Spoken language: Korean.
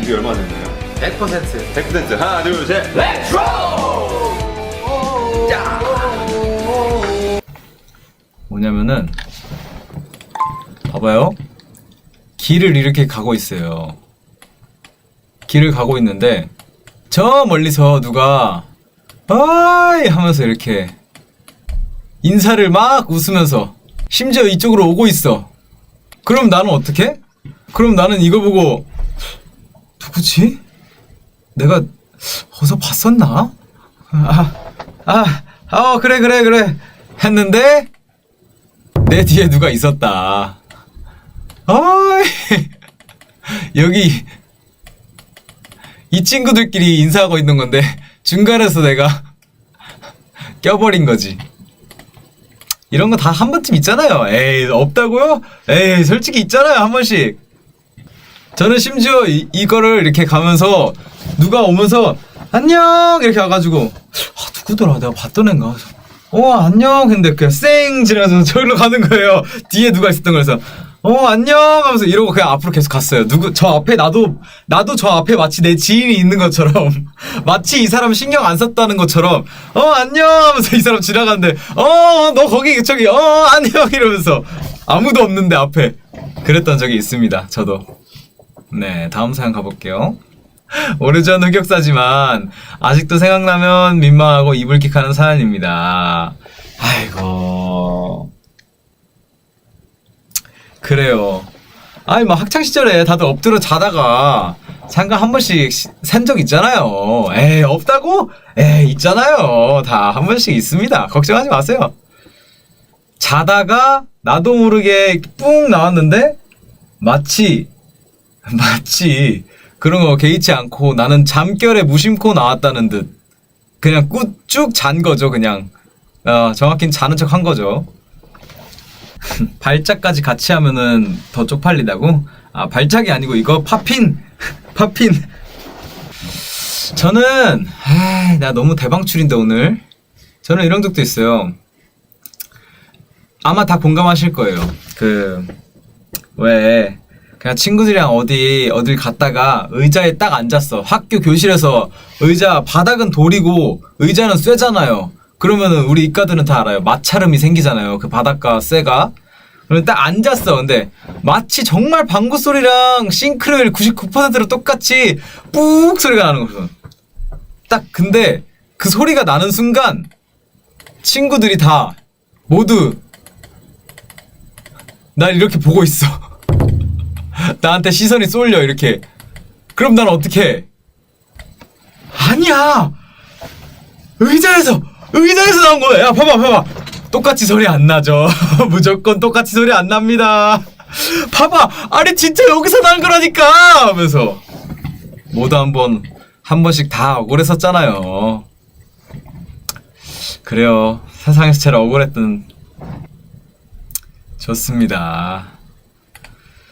준비 얼마 됐나요? 100% 100% 하나 둘셋 뭐냐면은 봐봐요. 길을 이렇게 가고 있어요. 길을 가고 있는데 저 멀리서 누가 아이 하면서 이렇게 인사를 막 웃으면서 심지어 이쪽으로 오고 있어. 그럼 나는 어떻게? 그럼 나는 이거 보고 누구지? 내가 어디서 봤었나? 아, 아, 아, 그래, 그래, 그래. 했는데, 내 뒤에 누가 있었다. 어이, 여기, 이 친구들끼리 인사하고 있는 건데, 중간에서 내가 껴버린 거지. 이런 거 다 한 번쯤 있잖아요. 에이, 없다고요? 에이, 솔직히 있잖아요, 한 번씩. 저는 심지어 이, 이거를 이렇게 가면서 누가 오면서 안녕! 이렇게 와가지고 아 누구더라? 내가 봤던 그래서, 어 안녕! 근데 그냥 쌩 지나가서 저기로 가는 거예요. 뒤에 누가 있었던 거라서. 어 안녕! 하면서 이러고 그냥 앞으로 계속 갔어요. 누구 저 앞에 나도 나도 저 앞에 마치 내 지인이 있는 것처럼 마치 이 사람 신경 안 썼다는 것처럼 어 안녕! 하면서 이 사람 지나가는데 어 너 거기 저기 어 안녕! 이러면서 아무도 없는데 앞에 그랬던 적이 있습니다 저도 네, 다음 사연 가볼게요. 오래전 흑역사지만 아직도 생각나면 민망하고 이불킥하는 사연입니다. 아이고. 그래요. 아니 뭐 학창 시절에 다들 엎드려 자다가 잠깐 한 번씩 산적 있잖아요. 에이 없다고? 에이 있잖아요. 다 한 번씩 있습니다. 걱정하지 마세요. 자다가 나도 모르게 뿡 나왔는데 마치 마치 그런 거 개의치 않고 나는 잠결에 무심코 나왔다는 듯. 그냥 꾹쭉 잔 거죠 그냥. 어, 정확히는 자는 척 한 거죠. 발작까지 같이 하면은 더 쪽팔리다고? 아 발작이 아니고 이거 팝핀! 팝핀! 저는 아, 나 너무 대방출인데 오늘. 저는 이런 적도 있어요. 아마 다 공감하실 거예요. 그 왜 그냥 친구들이랑 어디 어딜 갔다가 의자에 딱 앉았어. 학교 교실에서 의자 바닥은 돌이고 의자는 쇠잖아요. 그러면은 우리 이과들은 다 알아요. 마찰음이 생기잖아요. 그 바닥과 쇠가. 그럼 딱 앉았어. 근데 마치 정말 방구 소리랑 싱크로율 99%로 똑같이 뿍 소리가 나는 거죠. 딱 근데 그 소리가 나는 순간 친구들이 다 모두 날 이렇게 보고 있어. 나한테 시선이 쏠려 이렇게. 그럼 난 어떻게 아니야! 의자에서 의자에서 나온 거야. 야 봐봐 봐봐. 똑같이 소리 안 나죠. 무조건 똑같이 소리 안 납니다. 봐봐 아니 진짜 여기서 난 거라니까! 하면서. 모두 한번 한 번씩 다 억울했었잖아요. 그래요. 세상에서 제일 억울했던 좋습니다